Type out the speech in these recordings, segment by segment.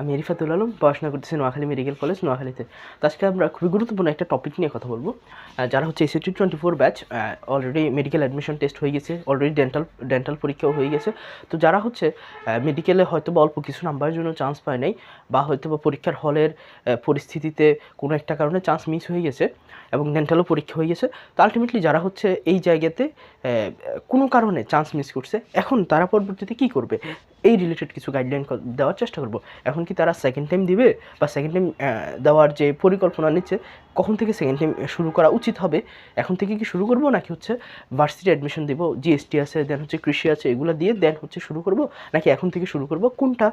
আমি রিফাতুল আলম, পড়াশোনা করতেছি নোয়াখালী মেডিকেল কলেজ, নোয়াখালীতে। তো আজকে আমরা খুবই গুরুত্বপূর্ণ একটা টপিক নিয়ে কথা বলব। যারা হচ্ছে SST twenty four batch already medical admission test হয়ে গেছে অলরেডি ডেন্টাল ডেন্টাল পরীক্ষাও হয়ে গেছে। তো যারা হচ্ছে মেডিকেলে হয়তো বা অল্প কিছু নাম্বারের জন্য চান্স পায় নাই, বা হয়তো বা পরীক্ষার হলের পরিস্থিতিতে কোনো একটা কারণে চান্স মিস হয়ে গেছে এবং ডেন্টালও পরীক্ষা হয়ে গেছে, তো আলটিমেটলি যারা হচ্ছে এই জায়গাতে কোনো কারণে চান্স মিস করছে, এখন তারা পরবর্তীতে কী করবে? এই রিলেটেড কিছু গাইডলাইন দেওয়ার চেষ্টা করব। এখন কি তারা সেকেন্ড টাইম দিবে বা সেকেন্ড টাইম দেওয়ার যে পরিকল্পনা নিচ্ছে, কখন থেকে সেকেন্ড টাইম শুরু করা উচিত হবে? এখন থেকে কি শুরু করব নাকি হচ্ছে ভার্সিটি অ্যাডমিশন দেবো? জিএসটি আছে দেন হচ্ছে কৃষি আছে, এগুলো দিয়ে দেন হচ্ছে শুরু করব? নাকি এখন থেকে শুরু করব? কোনটা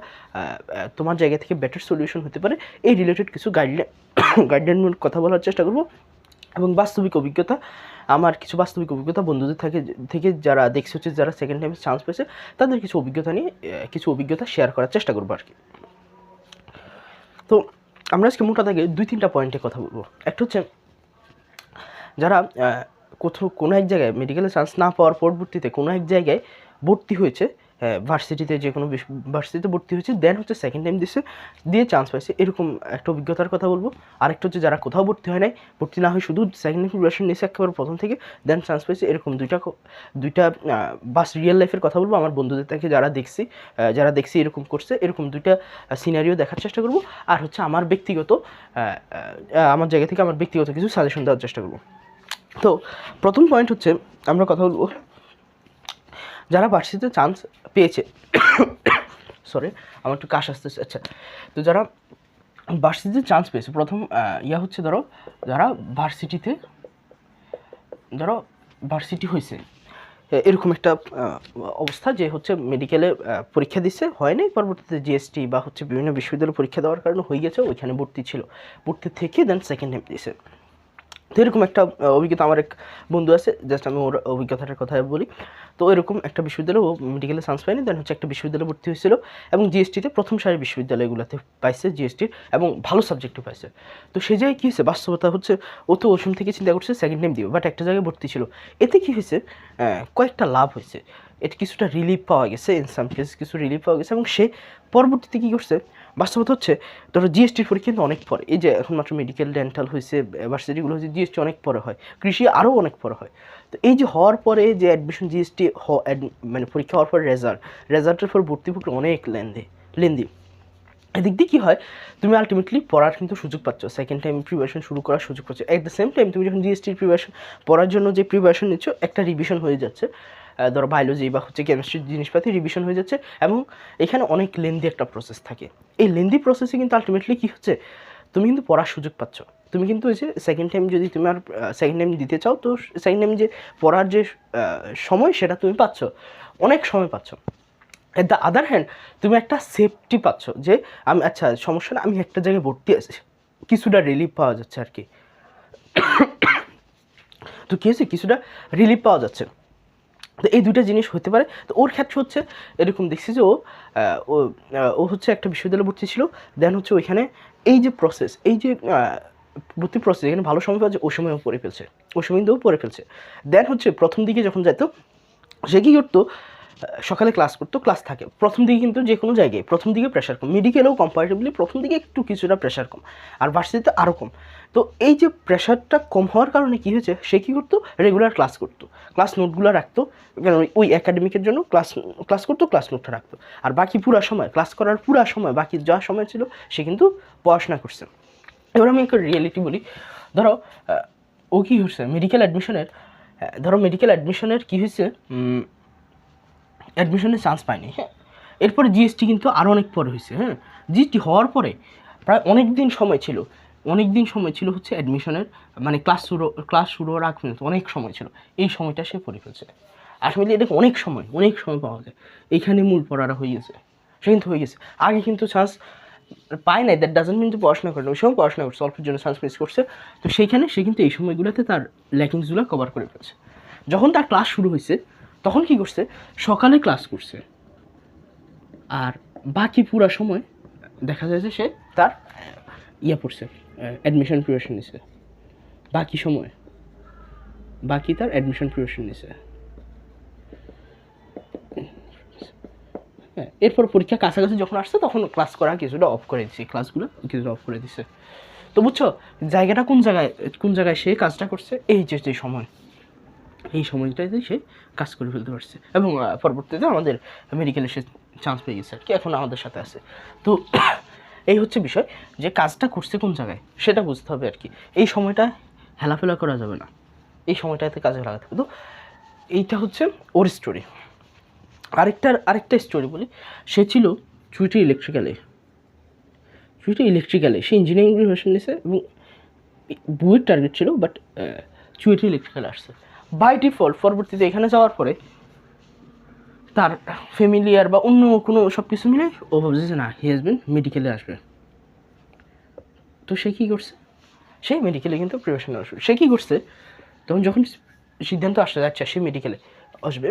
তোমার জায়গা থেকে বেটার সলিউশন হতে পারে? এই রিলেটেড কিছু গাইডলাইন গাইডলাইন কথা বলার চেষ্টা করব। এবং বাস্তবিক অভিজ্ঞতা, আমার কিছু বাস্তবিক অভিজ্ঞতা বন্ধুদের থেকে থেকে যারা দেখছে হচ্ছে যারা সেকেন্ড টাইমে চান্স পেয়েছে, তাদের কিছু অভিজ্ঞতা নিয়ে কিছু অভিজ্ঞতা শেয়ার করার চেষ্টা করব আর কি। তো আমরা আজকে মোটা দাগে দুই তিনটা পয়েন্টে কথা বলব। একটা হচ্ছে, যারা কোথাও কোনো এক জায়গায় মেডিকেলে চান্স না পাওয়ার পরবর্তীতে কোনো এক জায়গায় ভর্তি হয়েছে ভার্সিটিতে যে কোনো ভার্সিটিতে ভর্তি হয়েছে দেন হচ্ছে সেকেন্ড টাইম দিচ্ছে দিয়ে চান্স পাইছে। এরকম একটা অভিজ্ঞতার কথা বলব। আরেকটা হচ্ছে যারা কোথাও ভর্তি হয় নাই, ভর্তি না হয় শুধু সেকেন্ড প্রিপারেশন নিয়েছে একেবারে প্রথম থেকে দেন চান্স পাইছে। এরকম দুইটা দুইটা বাস রিয়েল লাইফের কথা বলব। আমার বন্ধুদের থেকে যারা দেখছি যারা দেখছি এরকম করছে, এরকম দুইটা সিনারিও দেখার চেষ্টা করব। আর হচ্ছে আমার ব্যক্তিগত আমার জায়গা থেকে আমার ব্যক্তিগত কিছু সাজেশন দেওয়ার চেষ্টা করব। তো প্রথম পয়েন্ট হচ্ছে, আমরা কথা বলব যারা ভার্সিটিতে চান্স পেয়েছে সরি আমার একটু কাশ আসতেছে আচ্ছা। তো যারা ভার্সিটিতে চান্স পেয়েছে, প্রথম ইয়া হচ্ছে ধরো, যারা ভার্সিটিতে ধরো ভার্সিটি হয়েছে এরকম একটা অবস্থা যে হচ্ছে মেডিকেলে পরীক্ষা দিচ্ছে হয়নি পরবর্তীতে জিএসটি বা হচ্ছে বিভিন্ন বিশ্ববিদ্যালয়ে পরীক্ষা দেওয়ার কারণে হয়ে গেছে, ওইখানে ভর্তি ছিল। ভর্তি থেকে দেন সেকেন্ড টাইম দিয়েছে তো এরকম একটা অভিজ্ঞতা আমার এক বন্ধু আছে জাস্ট আমি ওর অভিজ্ঞতাটার কথা বলি। তো এরকম একটা বিশ্ববিদ্যালয়ে ও মেডিকেলে চান্স পায়নি দেন হচ্ছে একটা বিশ্ববিদ্যালয়ে ভর্তি হয়েছিল এবং জিএসটিতে প্রথম সারি বিশ্ববিদ্যালয়গুলোতে পাইছে জিএসটির এবং ভালো সাবজেক্টও পাইছে। তো সে জায়গায় কী হয়েছে? বাস্তবতা হচ্ছে, ও তো সময় থেকে চিন্তা করছে সেকেন্ড টাইম দিবে বাট একটা জায়গায় ভর্তি ছিল। এতে কী হয়েছে? কয়েকটা লাভ হয়েছে। এটা কিছুটা রিলিফ পাওয়া গেছে ইন সাম কেস কিছু রিলিফ পাওয়া গেছে এবং সে পরবর্তীতে কী করছে? বাস্তবতা হচ্ছে, ধরো জিএসটির পরীক্ষা কিন্তু অনেক পরে। এই যে এখন মাত্র মেডিকেল ডেন্টাল হয়েছে ভার্সিটিগুলো হয়েছে জিএসটি অনেক পরে হয়। কৃষি আরও অনেক পরে হয়। তো এই যে হওয়ার পরে যে অ্যাডমিশন জিএসটি মানে পরীক্ষা হওয়ার পর রেজাল্ট রেজাল্টের পর ভর্তি প্রক্রিয়া অনেক লেন্দি লেন্দি। এদিক দিয়ে কী হয়, তুমি আলটিমেটলি পড়ার কিন্তু সুযোগ পাচ্ছ। সেকেন্ড টাইম প্রিপারেশন শুরু করার সুযোগ পাচ্ছ। অ্যাট দ্য সেম টাইম তুমি যখন জিএসটির প্রিপারেশন পড়ার জন্য যে প্রিপারেশন নিচ্ছ, একটা রিভিশন হয়ে যাচ্ছে। ধরো বায়োলজি বা হচ্ছে কেমিস্ট্রির জিনিসপাতি রিভিশন হয়ে যাচ্ছে এবং এখানে অনেক লেন্দি একটা প্রসেস থাকে। এই লেন্দি প্রসেসে কিন্তু আলটিমেটলি কী হচ্ছে? তুমি কিন্তু পড়ার সুযোগ পাচ্ছ। তুমি কিন্তু ওই যে সেকেন্ড টাইম যদি তুমি আর সেকেন্ড টাইম দিতে চাও, তো সেকেন্ড টাইম যে পড়ার যে সময় সেটা তুমি পাচ্ছ। অনেক সময় পাচ্ছ। এট দ্য আদার হ্যান্ড তুমি একটা সেফটি পাচ্ছ যে, আমি আচ্ছা সমস্যা না, আমি একটা জায়গায় ভর্তি আছি। কিছুটা রিলিফ পাওয়া যাচ্ছে আর কি। তো কী হয়েছে? কিছুটা রিলিফ পাওয়া যাচ্ছে। তো এই দুইটা জিনিস হতে পারে। তো ওর ক্ষেত্রে হচ্ছে এরকম দেখছি যে ও ও ও হচ্ছে একটা বিশ্ববিদ্যালয়ে ভর্তি ছিল। দেন হচ্ছে ওইখানে এই যে প্রসেস এই যে ভর্তি প্রসেস এখানে ভালো সময় যায় ওই সময়ও পড়ে ফেলছে। ও সময় কিন্তু পড়ে ফেলছে। দেন হচ্ছে প্রথম দিকে যখন যেত সে কী করতো সকালে ক্লাস করতো ক্লাস থাকে। প্রথম দিকে কিন্তু যে কোনো জায়গায়, প্রথম দিকে প্রেশার কম। মেডিকেলেও কম্পারেটিভলি প্রথম দিকে একটু কিছুটা প্রেশার কম আর ভার্সিটিতে আরও কম। তো এই যে প্রেশারটা কম হওয়ার কারণে কী হয়েছে? সে কী করতো? রেগুলার ক্লাস করতো। ক্লাস নোটগুলো রাখতো ওই একাডেমিকের জন্য ক্লাস ক্লাস করতো ক্লাস নোটটা রাখতো। আর বাকি পুরা সময় ক্লাস করার পুরা সময়, বাকি যা সময় ছিল, সে কিন্তু পড়াশোনা করছে। এবার আমি একটা রিয়েলিটি বলি। ধরো ও কী হচ্ছে মেডিকেল অ্যাডমিশনের ধরো মেডিকেল অ্যাডমিশনের কী হয়েছে? অ্যাডমিশনের চান্স পায়নি। হ্যাঁ। এরপরে জিএসটি কিন্তু আরও অনেক পরে হয়েছে হ্যাঁ। জিএসটি হওয়ার পরে প্রায় অনেক দিন সময় ছিল অনেক দিন সময় ছিল হচ্ছে অ্যাডমিশনের মানে ক্লাস শুরু ক্লাস শুরু হওয়ার আগ পর্যন্ত অনেক সময় ছিল। এই সময়টা সে পড়ে ফেলছে। আসলে এটা অনেক সময় অনেক সময় পাওয়া যায়। এইখানে মূল পড়াটা হয়ে গেছে সে কিন্তু হয়ে গেছে। আগে কিন্তু চান্স পায় নাই দ্যাট ডাজেন্ট মিন পড়াশোনা করে ওই সময় পড়াশোনা করছে অল্পের জন্য চান্স মিস করছে। তো সেইখানে সে কিন্তু এই সময়গুলোতে তার ল্যাকিংসগুলো কভার করে ফেলছে। যখন তার ক্লাস শুরু হয়েছে তখন কি করছে? সকালে ক্লাস করছে। আর বাকি পুরা সময় দেখা যায় যে সে তার ইয়ে পড়ছে অ্যাডমিশন প্রিপারেশন নিছে। বাকি সময়, বাকি তার অ্যাডমিশন প্রিপারেশন নিছে। হ্যাঁ এরপর পরীক্ষা কাছাকাছি যখন আসছে, তখন ক্লাস করা কিছুটা অফ করে দিচ্ছে ক্লাসগুলো কিছুটা অফ করে দিচ্ছে তো বুঝছ, জায়গাটা কোন জায়গায় কোন জায়গায় সে কাজটা করছে? এই যে সময়। এই সময়টাতে সে কাজ করে ফেলতে পারছে। এবং পরবর্তীতে আমাদের মেডিকেলে সে চান্স পেয়ে গেছে আর কি, এখন আমাদের সাথে আছে। তো এই হচ্ছে বিষয় যে কাজটা করছে কোন জায়গায়, সেটা বুঝতে হবে আর কি। এই সময়টা হেলাফেলা করা যাবে না। এই সময়টাতে কাজে লাগাতে হবে। তো এইটা হচ্ছে ওর স্টোরি আরেকটার আরেকটা স্টোরি বলি। সে ছিল চুইটি ইলেকট্রিক্যালে চুইটি ইলেকট্রিক্যালে সে ইঞ্জিনিয়ারিং প্রিপারেশন নিয়েছে এবং বইয়ের টার্গেট ছিল বাট চুয়েটি ইলেকট্রিক্যাল আসছে। বাই ডিফল্ট পরবর্তীতে এখানে যাওয়ার পরে তার ফ্যামিলিয়ার বা অন্য কোনো সব কিছু মিলে ও ভাবছে যে না হি হাজবেন্ড মেডিকেলে আসবে। তো সে কী করছে? সে মেডিকেলে কিন্তু প্রিপারেশন শুরু সে কী করছে? তখন যখন সিদ্ধান্ত আসতে যাচ্ছে সে মেডিকেলে আসবে,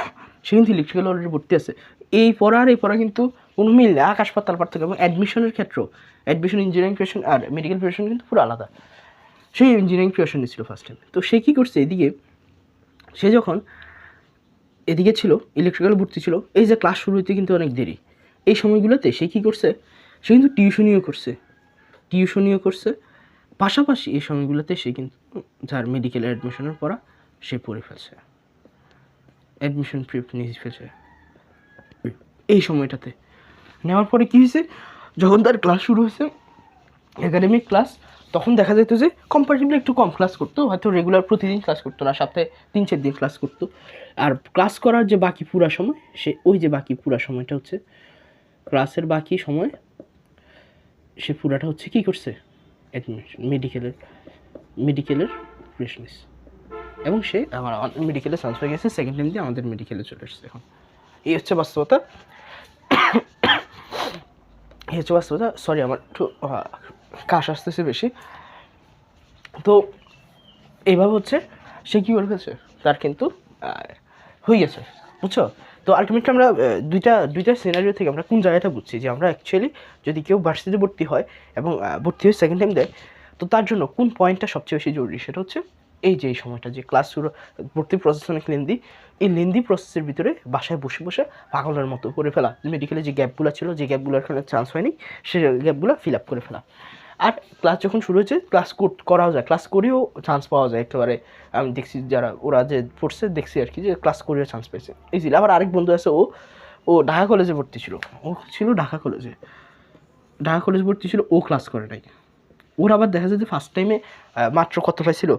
সে কিন্তু ইলেকট্রিক্যাল অলরেডি ভর্তি আছে। এই পড়া আর এই পড়া কিন্তু কোনো মিল নেই। আকাশ পাতাল পার্থক্য এবং অ্যাডমিশনের ক্ষেত্রেও অ্যাডমিশন ইঞ্জিনিয়ারিং প্রিপারেশন আর মেডিকেল প্রিপারেশন কিন্তু পুরো আলাদা। সেই ইঞ্জিনিয়ারিং প্রিপারেশন নিয়েছিল ফার্স্ট টাইম তো সে কী করছে? এদিকে সে যখন এদিকে ছিল ইলেকট্রিক্যাল ভর্তি ছিল, এই যে ক্লাস শুরু হইতে কিন্তু অনেক দেরি। এই সময়গুলোতে সে কী করছে? সে কিন্তু টিউশনিও করছে। টিউশনিও করছে। পাশাপাশি এই সময়গুলোতে সে কিন্তু, যার মেডিকেল অ্যাডমিশনের পড়া সে পড়ে ফেলছে। অ্যাডমিশন প্রিপ নিয়ে ফেলছে। এই সময়টাতে। নেওয়ার পরে কী হয়েছে? যখন তার ক্লাস শুরু হয়েছে একাডেমিক ক্লাস তখন দেখা যেত যে কম্পারেটিভলি একটু কম ক্লাস করতো, হয়তো রেগুলার প্রতিদিন ক্লাস করতো না, সপ্তাহে তিন চার দিন ক্লাস করতো। আর ক্লাস করার যে বাকি পুরা সময়, সে ওই যে বাকি পুরা সময়টা হচ্ছে ক্লাসের বাকি সময় সে পুরাটা হচ্ছে কী করছে? অ্যাডমিশন মেডিকেলের মেডিকেলের প্রিপারেশনিস এবং সে আমার মেডিকেলে চান্স হয়ে গেছে সেকেন্ড টাইম দিয়ে আমাদের মেডিকেলে চলে এসেছে এখন। এই হচ্ছে বাস্তবতা। এই হচ্ছে বাস্তবতা সরি আমার একটু কাশ আসতেছে বেশি। তো এইভাবে হচ্ছে সে কী করে তার কিন্তু হয়ে গেছে, বুঝছ? তো আলটিমেটলি আমরা দুইটা দুইটা সিনারিও থেকে আমরা কোন জায়গাটা বুঝছি? যে আমরা অ্যাকচুয়ালি যদি কেউ ভার্সিটিতে ভর্তি হয় এবং ভর্তি হয়ে সেকেন্ড টাইম দেয়, তো তার জন্য কোন পয়েন্টটা সবচেয়ে বেশি জরুরি? সেটা হচ্ছে এই যে এই সময়টা, যে ক্লাস শুরু, ভর্তি প্রসেস অনেক লেন্দি এই লেন্দি প্রসেসের ভিতরে বাসায় বসে বসে পাগলের মতো করে ফেলা। মেডিকেলে যে গ্যাপগুলো ছিল, যে গ্যাপগুলোর এখানে চান্স হয়নি, সে গ্যাপগুলো ফিল আপ করে ফেলা। আর ক্লাস যখন শুরু হয়েছে ক্লাস করাও যায়। ক্লাস করেও চান্স পাওয়া যায় একেবারে। আমি দেখছি যারা, ওরা যে পড়ছে, দেখছি আর কি যে ক্লাস করেও চান্স পেয়েছে। ইজিলি আবার আরেক বন্ধু আছে, ও ও ঢাকা কলেজে ভর্তি ছিল। ও ছিল ঢাকা কলেজে ঢাকা কলেজে ভর্তি ছিল, ও ক্লাস করে নাই। ওর আবার দেখা যায় যে ফার্স্ট টাইমে মাত্র কত পাইছিল?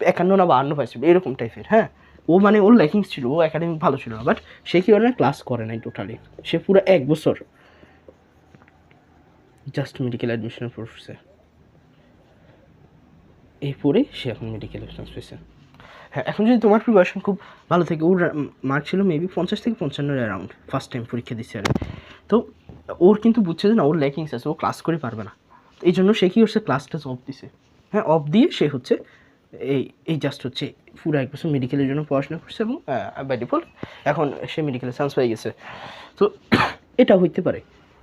একান্ন না বাহান্ন পাইছিল, এরকম টাইপের হ্যাঁ? ও মানে ওর লাইকিংস ছিল, ও একাডেমিক ভালো ছিল বাট সে কি ক্লাস করে নাই টোটালি সে পুরো এক বছর জাস্ট মেডিকেল অ্যাডমিশনের প্রসেসে এই পরে সে এখন মেডিকেল পেয়েছে। হ্যাঁ এখন যদি তোমার প্রিপারেশন খুব ভালো থাকে, ওর মার্ক ছিল মেবি পঞ্চাশ থেকে পঞ্চান্নের অ্যারাউন্ড ফার্স্ট টাইম পরীক্ষা দিচ্ছে আর। তো ওর কিন্তু বুঝছে যে না, ওর ল্যাকিংস আছে, ও ক্লাস করে পারবে না। এই জন্য সে কী করছে ক্লাসটা অফ দিছে। হ্যাঁ অফ দিয়ে সে হচ্ছে এই এই জাস্ট হচ্ছে পুরো এক বছর মেডিকেলের জন্য পড়াশোনা করছে এবং বাই ডিফল্ট এখন সে মেডিকেলে চান্স পেয়ে গেছে। তো এটা হইতে পারে।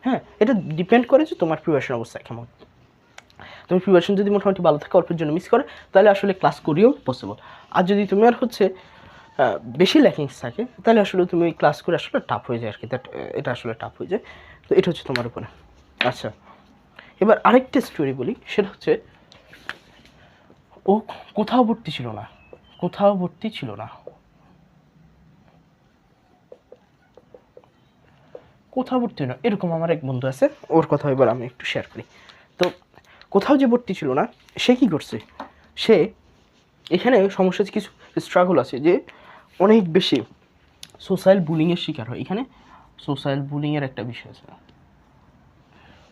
হ্যাঁ এটা ডিপেন্ড করে যে তোমার প্রিপারেশন অবস্থা কেমন। তুমি প্রিপারেশন যদি মোটামুটি ভালো থাকে, অল্পের জন্য মিস করে, তাহলে আসলে ক্লাস করিও পসিবল আর যদি তুমি আর হচ্ছে বেশি ল্যাকিংস থাকে, তাহলে আসলে তুমি ওই ক্লাস করে আসলে টাফ হয়ে যায় আর কি। দ্যাট এটা আসলে টাফ হয়ে যায়। তো এটা হচ্ছে তোমার উপরে। আচ্ছা এবার আরেকটা স্টোরি বলি, সেটা হচ্ছে, ও কোথাও ভর্তি ছিল না, কোথাও ভর্তি ছিল না। কোথাও ভর্তি হয় না। এরকম আমার এক বন্ধু আছে, ওর কথা এবার আমি একটু শেয়ার করি। তো কোথাও যে ভর্তি ছিল না, সে কি করছে? সে এখানে সমস্যা কিছু স্ট্রাগল আছে যে অনেক বেশি সোশ্যাল বুলিংয়ের শিকার হয়। এখানে সোশ্যাল বুলিংয়ের একটা বিষয় আছে।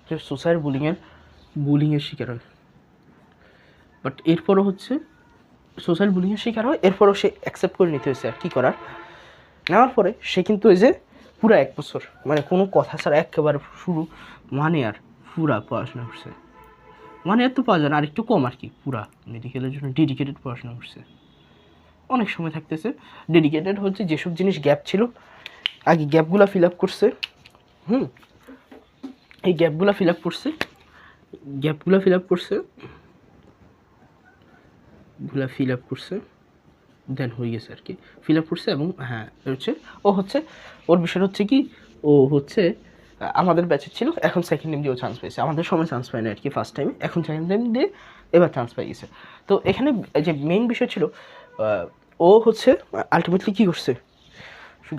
যে সোশ্যাল বুলিংয়ের বুলিংয়ের শিকার হয়। বাট এরপরও হচ্ছে সোশ্যাল বুলিংয়ের শিকার হয়, এরপরও সে অ্যাকসেপ্ট করে নিতে হয়েছে আর কী করার। নেওয়ার পরে সে কিন্তু ওই যে পুরো এক বছর। মানে কোনো কথা ছাড়া একেবারে শুরু মানে আর পুরা পড়াশোনা করছে। মানে এত পাওয়া যায় না আর একটু কম আর কি, পুরা। মেডিকেলের জন্য ডেডিকেটেড পড়াশোনা করছে। অনেক সময় থাকতেছে। ডেডিকেটেড হচ্ছে যেসব জিনিস গ্যাপ ছিল, আগে গ্যাপগুলো ফিল আপ করছে। হুম? এই গ্যাপগুলো ফিল আপ করছে গ্যাপগুলো ফিল আপ করছে, গুলা ফিল আপ করছে। দেন হয়ে গেছে আর কি। ফিল আপ করছে এবং হ্যাঁ হচ্ছে, ও হচ্ছে, ওর বিষয়টা হচ্ছে কি, ও ও হচ্ছে, আমাদের ব্যাচের ছিল, এখন সেকেন্ড টাইম দিয়েও চান্স পেয়েছে। আমাদের সময় চান্স পায় না আর কি ফার্স্ট টাইমে এখন সেকেন্ড টাইম দিয়ে এবার চান্স পাই গেছে। তো এখানে যে মেইন বিষয় ছিল ও হচ্ছে আলটিমেটলি কী করছে?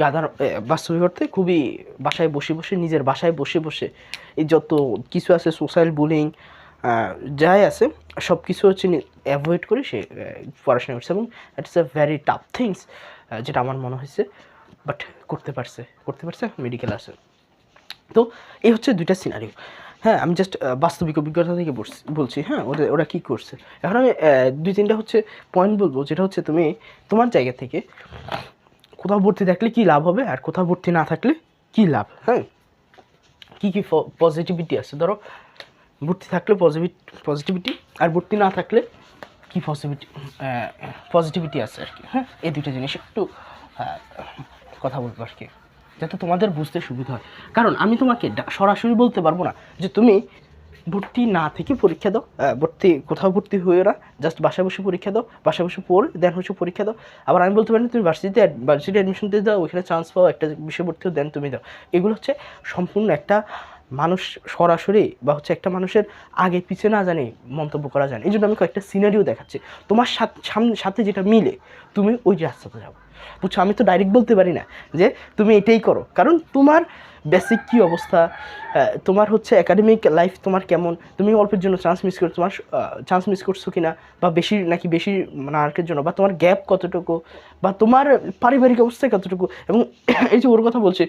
গাদার বাস্তবিক অর্থে খুবই বাসায় বসে বসে, নিজের বাসায় বসে বসে এই যত কিছু আছে সোশ্যাল বুলিং যাই আছে সব কিছু হচ্ছে অ্যাভয়েড করে, সে পড়াশোনা করছে এবং it's a very tough things যেটা আমার মনে হয়েছে বাট করতে পারছে করতে পারছে মেডিকেল আছে। তো এই হচ্ছে দুইটা সিনারিও হ্যাঁ আমি জাস্ট বাস্তবিক অভিজ্ঞতা থেকে বলছি- বলছি হ্যাঁ ওরা ওরা কী করছে? এখন আমি দুই তিনটা হচ্ছে পয়েন্ট বলব, যেটা হচ্ছে তুমি তোমার জায়গা থেকে কোথাও ভর্তি থাকলে কী লাভ হবে আর কোথাও ভর্তি না থাকলে কী লাভ? হ্যাঁ কী কী পজিটিভিটি আছে? ধরো ভর্তি থাকলে পজিটিভ পজিটিভিটি আর ভর্তি না থাকলে কী পজিটিভিটি পজিটিভিটি আছে আর কি হ্যাঁ? এই দুইটা জিনিস একটু কথা বলব আর কি, যাতে তোমাদের বুঝতে সুবিধা হয়। কারণ আমি তোমাকে সরাসরি বলতে পারব না যে তুমি ভর্তি না থেকে পরীক্ষা দাও ভর্তি কোথাও ভর্তি হয়ে না জাস্ট বাসায় বসে পরীক্ষা দাও, বাসায় বসে পড়ে দেন হচ্ছে পরীক্ষা দাও। আবার আমি বলতে পারি তুমি ভার্সিটিতে ভার্সিটি অ্যাডমিশন দিয়ে দাও, ওইখানে চান্স পাও, একটা বিষয় ভর্তি দেন তুমি দাও। এগুলো হচ্ছে সম্পূর্ণ একটা মানুষ সরাসরি বা হচ্ছে একটা মানুষের আগে পিছে না জানে মন্তব্য করা যায় এই জন্য আমি কয়েকটা সিনারিও দেখাচ্ছি। তোমার সাথ- সামনে, সাথে যেটা মিলে, তুমি ওই রাস্তাতে যাও। বুঝছ? আমি তো ডাইরেক্ট বলতে পারি না যে তুমি এটাই করো। কারণ তোমার বেসিক কী অবস্থা? তোমার হচ্ছে একাডেমিক লাইফ তোমার কেমন? তুমি অল্পের জন্য চান্স মিস করছ তোমার চান্স মিস করছ কিনা? বা বেশি, নাকি বেশি মার্কের জন্য? বা তোমার গ্যাপ কতটুকু? বা তোমার পারিবারিক অবস্থা কতটুকু? এবং এই যে ওর কথা বলছি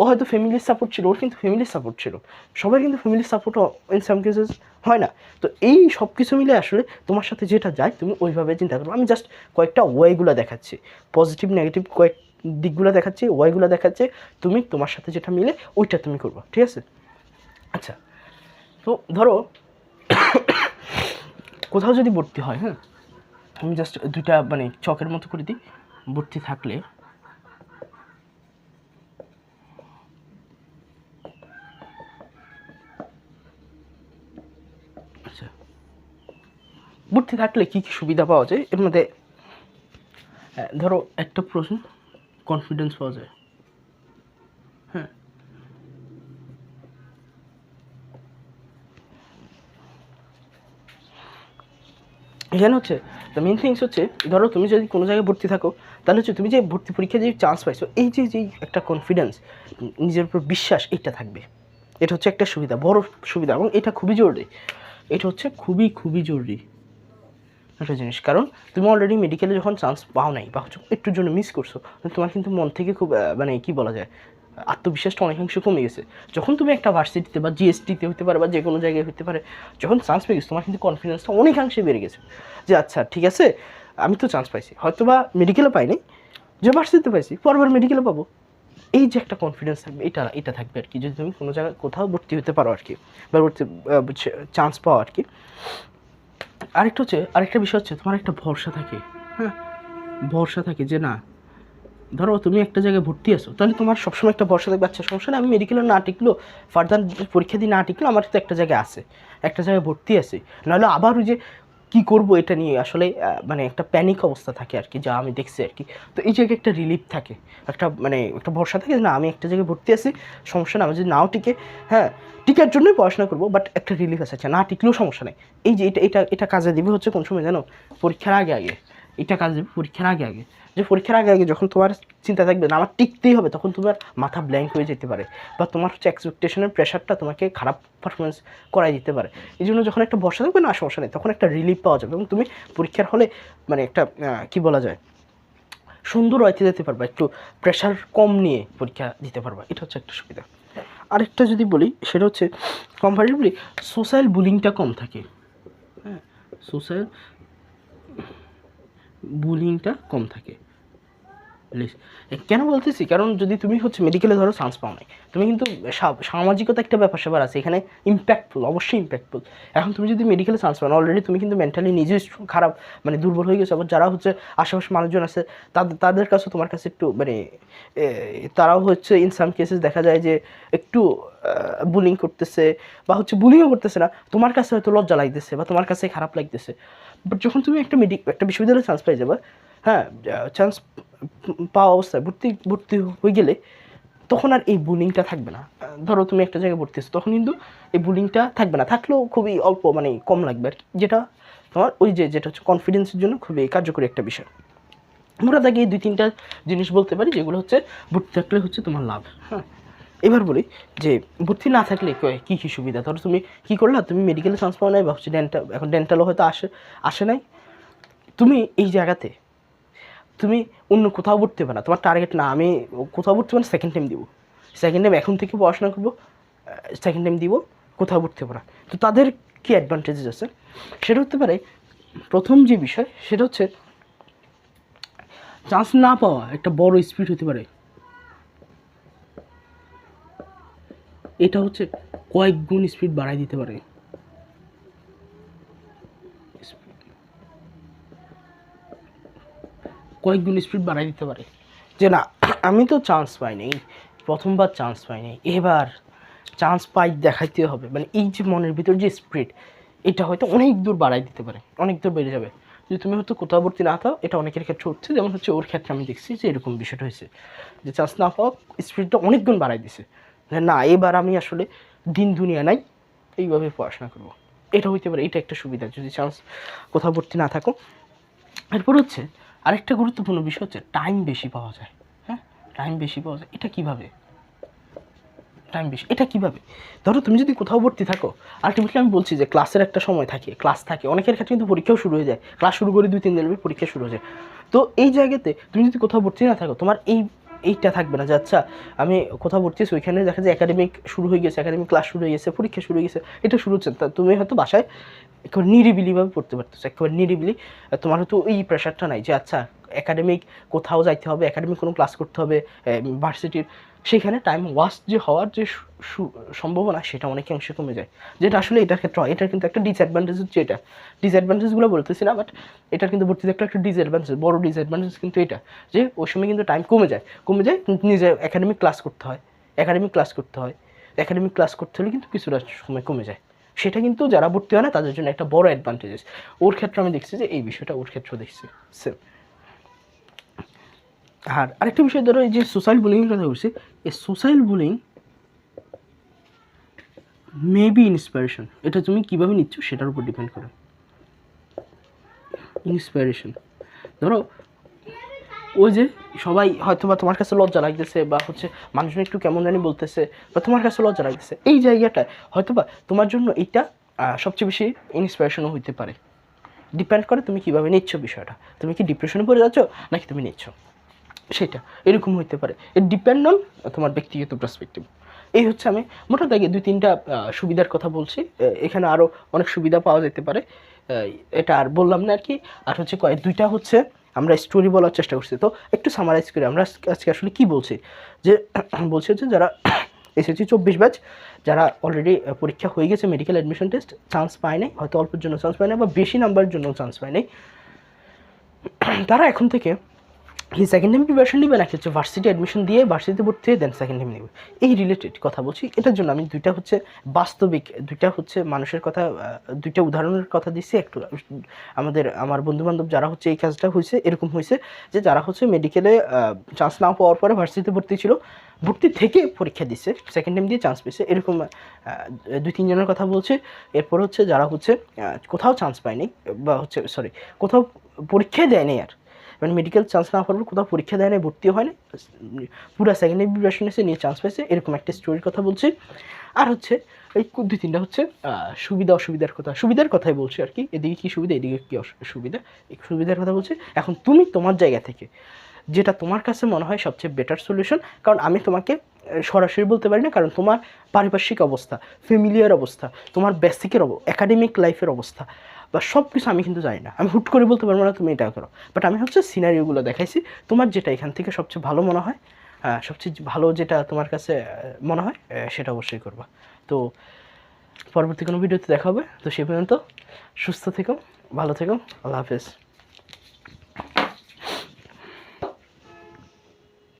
ও হয়তো ফ্যামিলির সাপোর্ট ছিল, ওর কিন্তু ফ্যামিলির সাপোর্ট ছিল। সবাই কিন্তু ফ্যামিলির সাপোর্ট ইন সাম কেসেস হয় না। তো এই সব কিছু মিলে আসলে তোমার সাথে যেটা যায়, তুমি ওইভাবে চিন্তা করো। আমি জাস্ট কয়েকটা ওয়েগুলো দেখাচ্ছি। পজিটিভ নেগেটিভ কয়েক দিকগুলো দেখাচ্ছি ওয়াইগুলো দেখাচ্ছে। তুমি তোমার সাথে যেটা মিলে ওইটা তুমি করব, ঠিক আছে? আচ্ছা তো ধরো কোথাও যদি ভর্তি হয় হ্যাঁ? আমি জাস্ট দুইটা মানে চকের মতো করে দিই। ভর্তি থাকলে আচ্ছা ভর্তি থাকলে কী কী সুবিধা পাওয়া যায়? এর মধ্যে হ্যাঁ, ধরো একটা প্রশ্ন কনফিডেন্স পাওয়া যায়। হ্যাঁ। এখানে হচ্ছে দ্য মেন থিংস হচ্ছে ধরো তুমি যদি কোনো জায়গায় ভর্তি থাকো তাহলে হচ্ছে তুমি যে ভর্তি পরীক্ষায় যে চান্স পাইছো এই যে যে একটা কনফিডেন্স নিজের উপর বিশ্বাস এটা থাকবে। এটা হচ্ছে একটা সুবিধা বড় সুবিধা এবং এটা খুবই জরুরি। এটা হচ্ছে খুবই খুবই জরুরি। একটা জিনিস। কারণ তুমি অলরেডি মেডিকেলে যখন চান্স পাও নাই বা হচ্ছে জন্য মিস করছ তোমার কিন্তু মন থেকে খুব মানে কি বলা যায়, আত্মবিশ্বাসটা অনেকাংশ কমে গেছে। যখন তুমি একটা ভার্সিটিতে বা জিএসটিতে হতে পারে বা যে কোনো জায়গায় হতে পারে, যখন চান্স পেয়ে গেছো, তোমার কিন্তু কনফিডেন্সটা অনেকাংশে বেড়ে গেছে। যে আচ্ছা ঠিক আছে, আমি তো চান্স পাইছি। হয়তো বা মেডিকেলে পাইনি, যে ভার্সিটিতে পাইছি, পরবার মেডিকেলে পাবো। এই যে একটা কনফিডেন্স থাকবে, এটা এটা থাকবে আর কি। যদি তুমি কোনো জায়গায় কোথাও ভর্তি হতে পারো আর কি, বা ভর্তি চান্স পাও আর কি আরেকটা হচ্ছে, আরেকটা বিষয় হচ্ছে, তোমার একটা ভরসা থাকে। হ্যাঁ? ভরসা থাকে যে না, ধরো তুমি একটা জায়গায় ভর্তি আছো, তাহলে তোমার সবসময় একটা ভরসা থাকবে আচ্ছা সমস্যা নেই, আমি মেডিকেলে না টিকলো ফার্দার পরীক্ষা দিয়ে না টিকলো আমার তো একটা জায়গায় আছে, একটা জায়গায় ভর্তি আছে। নাহলে আবার ওই যে কী করব এটা নিয়ে আসলে মানে একটা প্যানিক অবস্থা থাকে আর কি যা আমি দেখছি আর কি তো এই জায়গায় একটা রিলিফ থাকে, একটা মানে একটা ভরসা থাকে না, আমি একটা জায়গায় ভর্তি আছি, সমস্যা না, আমি যদি নাও টিকে হ্যাঁ টিকার জন্যই পড়াশোনা করব বাট একটা রিলিফ আছে আচ্ছা না টিকলেও সমস্যা নেই। এই যে এটা এটা এটা কাজে দিবে হচ্ছে কোন সময় জানো? পরীক্ষার আগে আগে। এটা কাজে দেবে পরীক্ষার আগে আগে। যে পরীক্ষার আগে আগে যখন তোমার চিন্তা থাকবে না, আমার টিকতেই হবে, তখন তোমার মাথা ব্ল্যাঙ্ক হয়ে যেতে পারে বা তোমার হচ্ছে এক্সপেকটেশনের প্রেশারটা তোমাকে খারাপ পারফরমেন্স করাই দিতে পারে। এই জন্য যখন একটা বর্ষা থাকবে না সমস্যা নেই, তখন একটা রিলিফ পাওয়া যাবে এবং তুমি পরীক্ষার হলে মানে একটা কি বলা যায়, সুন্দর হইতে যেতে পারবা, একটু প্রেশার কম নিয়ে পরীক্ষা দিতে পারবা, এটা হচ্ছে একটা সুবিধা। আরেকটা যদি বলি, সেটা হচ্ছে কম্পারেটিভলি সোশ্যাল বুলিংটা কম থাকে। হ্যাঁ সোশ্যাল বুলিংটা কম থাকে। কেন বলতেছি? কারণ যদি তুমি হচ্ছে মেডিকেলে ধরো চান্স পাও নাই, তুমি কিন্তু সামাজিকতা একটা ব্যাপার স্যাপার আছে, এখানে ইম্প্যাক্টফুল অবশ্যই ইম্প্যাক্টফুল এখন তুমি যদি মেডিকেলে চান্স পাও অলরেডি তুমি কিন্তু মেন্টালি নিজেই খারাপ মানে দুর্বল হয়ে গেছো, আবার যারা হচ্ছে আশেপাশে মানুষজন আছে তাদের তাদের কাছে তোমার কাছে একটু মানে তারাও হচ্ছে ইন সাম কেসেস দেখা যায় যে একটু বুলিং করতেছে, বা হচ্ছে বুলিংও করতেছে না, তোমার কাছে হয়তো লজ্জা লাগতেছে, বা তোমার কাছে খারাপ লাগতেছে। বাট যখন তুমি একটা মেডি একটা বিশ্ববিদ্যালয়ে চান্স পেয়ে যাবে হ্যাঁ চান্স পাওয়া অবস্থায় ভর্তি ভর্তি হয়ে গেলে তখন আর এই বুলিংটা থাকবে না। ধরো তুমি একটা জায়গায় ভর্তি তখন কিন্তু এই বুলিংটা থাকবে না। থাকলেও খুবই অল্প মানে কম লাগবে আর যেটা তোমার ওই যে, যেটা হচ্ছে কনফিডেন্সের জন্য খুবই কার্যকরী একটা বিষয়। আমরা তাকে এই দুই, তিনটা জিনিস বলতে পারি, যেগুলো হচ্ছে ভর্তি থাকলে হচ্ছে তোমার লাভ। হ্যাঁ। এবার বলি যে, ভর্তি না থাকলে কী কী সুবিধা? ধরো তুমি কী করলা? তুমি মেডিকেলে চান্স পাও নাই বা হচ্ছে ডেন্টাল এখন ডেন্টালও হয়তো আসে আসে নাই। তুমি এই জায়গাতে তুমি অন্য কোথাও ভর্তি হবে না। তোমার টার্গেট না, আমি কোথাও হবে না সেকেন্ড টাইম দিব। সেকেন্ড টাইম এখন থেকে পড়াশোনা করব সেকেন্ড টাইম দিব, কোথাও হবে না। তো তাদের কী অ্যাডভান্টেজেস আছে? সেটা হতে পারে, প্রথম যে বিষয়, সেটা হচ্ছে চান্স না পাওয়া একটা বড় স্পিড হতে পারে। এটা হচ্ছে কয়েক গুণ স্পিড বাড়াই দিতে পারে। কয়েক গুণ স্পিড বাড়াই দিতে পারে। যে না, আমি তো চান্স পাইনি প্রথমবার চান্স পাইনি এবার চান্স পাই দেখাইতে হবে। মানে এই যে মনের ভিতর যে স্পিড এটা হয়তো অনেক দূর বাড়াই দিতে পারে, অনেক দূর বেড়ে যাবে। যদি তুমি হয়তো কোথাও ভর্তি না থাও, এটা অনেকের ক্ষেত্রে হচ্ছে, যেমন হচ্ছে ওর ক্ষেত্রে আমি দেখছি যে এরকম বিষয়টা হয়েছে, যে চান্স না পাওয়া স্পিডটা অনেক গুণ বাড়াই দিছে। না, এবার আমি আসলে দিন দুনিয়া নাই, এইভাবে পড়াশোনা করব। এটা হইতে পারে, এটা একটা সুবিধা, যদি চান্স কোথাও ভর্তি না থাকো। এরপর হচ্ছে আরেকটা গুরুত্বপূর্ণ বিষয় হচ্ছে টাইম বেশি পাওয়া যায়। হ্যাঁ? টাইম বেশি পাওয়া যায়। এটা কীভাবে? টাইম বেশি এটা কীভাবে? ধরো তুমি যদি কোথাও ভর্তি থাকো আলটিমেটলি আমি বলছি যে ক্লাসের একটা সময় থাকে ক্লাস থাকে। অনেকের ক্ষেত্রে কিন্তু পরীক্ষাও শুরু হয়ে যায়। ক্লাস শুরু করে দুই, তিন দিন পরীক্ষা শুরু হয়ে যায়। তো এই জায়গাতে তুমি যদি কোথাও ভর্তি না থাকো, তোমার এই এইটা থাকবে না যে আচ্ছা আমি কোথাও ভর্তি ওইখানে দেখা যায় একাডেমিক শুরু হয়ে গেছে একাডেমিক ক্লাস শুরু হয়ে গেছে, পরীক্ষা শুরু হয়ে গেছে, এটা শুরু হচ্ছে। তা তুমি হয়তো বাসায় একেবারে নিরিবিলিভাবে পড়তে পারতেছো, একেবারে নিরিবিলি। তোমার হয়তো এই প্রেশারটা নাই যে আচ্ছা একাডেমিক কোথাও যাইতে হবে একাডেমিক কোনো ক্লাস করতে হবে ভার্সিটির সেখানে টাইম ওয়াস্ট যে হওয়ার যে সম্ভাবনা সেটা অনেকাংশে কমে যায়। যেটা আসলে এটার ক্ষেত্রে হয়। এটার কিন্তু একটা ডিসঅ্যাডভান্টেজ হচ্ছে এটা। ডিসঅ্যাডভান্টেজগুলো বলতেছি না বাট এটার কিন্তু ভর্তিতে একটা একটা ডিসঅ্যাডভান্টেজ বড় ডিসঅ্যাডভান্টেজ কিন্তু এটা। যে ওই সময় কিন্তু টাইম কমে যায়। কমে যায় নিজে একাডেমিক ক্লাস করতে হয়। একাডেমিক ক্লাস করতে হয়। একাডেমিক ক্লাস করতে হলে কিন্তু কিছুটা সময় কমে যায়। সেটা কিন্তু যারা ভর্তি হয় না, তাদের জন্য একটা বড় অ্যাডভান্টেজেস ওর ক্ষেত্রে আমি দেখছি যে এই বিষয়টা ওর ক্ষেত্রেও দেখছি। সেম আর আরেকটা বিষয় ধরো, এই যে সোশ্যাল বুলিংয়ের কথা বলছি, এই সোশ্যাল বুলিং মেবি ইন্সপিরেশন এটা তুমি কীভাবে নিচ্ছ সেটার উপর ডিপেন্ড করে। ইন্সপিরেশন ধরো, ওই যে সবাই হয়তো বা তোমার কাছে লজ্জা লাগতেছে বা হচ্ছে মানুষজন একটু কেমন জানি বলতেছে বা তোমার কাছে লজ্জা লাগতেছে, এই জায়গাটায় হয়তো বা তোমার জন্য এইটা সবচেয়ে বেশি ইন্সপিরেশনও হইতে পারে। ডিপেন্ড করে তুমি কীভাবে নিচ্ছ বিষয়টা। তুমি কি ডিপ্রেশনে পড়ে যাচ্ছ নাকি তুমি নিচ্ছ? সেটা, এরকম হইতে পারে। এর ডিপেন্ড অন তোমার ব্যক্তিগত পার্সপেক্টিভ এই হচ্ছে আমি মোটামুটি দুই তিনটা সুবিধার কথা বলছি। এখানে আরও অনেক সুবিধা পাওয়া যেতে পারে। এটা আর বললাম না আর কি। আর হচ্ছে কয়েক দুইটা হচ্ছে আমরা স্টোরি বলার চেষ্টা করছি। তো একটু সামারাইজ করি আমরা আজকে- আসলে কি বলছি? যে, বলছি হচ্ছে যারা এসএসসি চব্বিশ ব্যাচ, যারা অলরেডি পরীক্ষা হয়ে গেছে মেডিকেল অ্যাডমিশন টেস্ট চান্স পায় নাই, হয়তো অল্পের জন্য চান্স পায় নাই বা বেশি নাম্বারের জন্য চান্স পায় নাই। তারা এখন থেকে এই সেকেন্ড টাইম প্রিপারেশন নেবে নাকি হচ্ছে ভার্সিটি অ্যাডমিশন দিয়ে ভার্সিটিতে ভর্তি হয়ে দেন সেকেন্ড টাইম নেবে। এই রিলেটেড কথা বলছি। এটার জন্য আমি দুইটা হচ্ছে বাস্তবিক, দুইটা হচ্ছে মানুষের কথা দুইটা উদাহরণের কথা দিচ্ছি একটু, আমাদের, আমার বন্ধু বান্ধব যারা হচ্ছে এই কাজটা হয়েছে এরকম হয়েছে যে যারা হচ্ছে মেডিকেলে চান্স না পাওয়ার পরে ভার্সিটিতে ভর্তি ছিল, ভর্তি থেকে পরীক্ষা দিচ্ছে সেকেন্ড টাইম দিয়ে চান্স পেয়েছে। এরকম দুই তিনজনের কথা বলছে। এরপর হচ্ছে যারা হচ্ছে কোথাও চান্স পায়নি, বা হচ্ছে সরি কোথাও পরীক্ষা দেয়নি আর। মানে মেডিকেল চান্স না পাওয়ার কোথাও পরীক্ষা দেয় না ভর্তি হয় না। পুরো সেকেন্ড টাইম প্রিপারেশন এসে নিয়ে চান্স পেয়েছে, এরকম একটা স্টোরির কথা বলছি। আর হচ্ছে, এই দুই তিনটা হচ্ছে সুবিধা, অসুবিধার কথা। সুবিধার কথাই বলছি আর কি। এদিকে কী সুবিধা, এদিকে কী অসুবিধা এই সুবিধার কথা বলছি। এখন তুমি তোমার জায়গা থেকে, যেটা তোমার কাছে মনে হয় সবচেয়ে বেটার সলিউশন কারণ আমি তোমাকে সরাসরি বলতে পারি না, কারণ তোমার পারিপার্শ্বিক অবস্থা ফ্যামিলিয়ার অবস্থা, তোমার বেসিকের অব একাডেমিক লাইফের অবস্থা বা সব কিছু আমি কিন্তু জানি না। আমি হুট করে বলতে পারব না, তুমি এটা করো। বাট আমি হচ্ছে সিনারিওগুলো দেখাইছি। তোমার যেটা এখান থেকে সবচেয়ে ভালো মনে হয় সবচেয়ে ভালো যেটা তোমার কাছে মনে হয় সেটা অবশ্যই করবা। তো পরবর্তী কোনো ভিডিওতে দেখা হবে। তো সে পর্যন্ত সুস্থ থেকো, ভালো থেকো। আল্লাহ হাফেজ।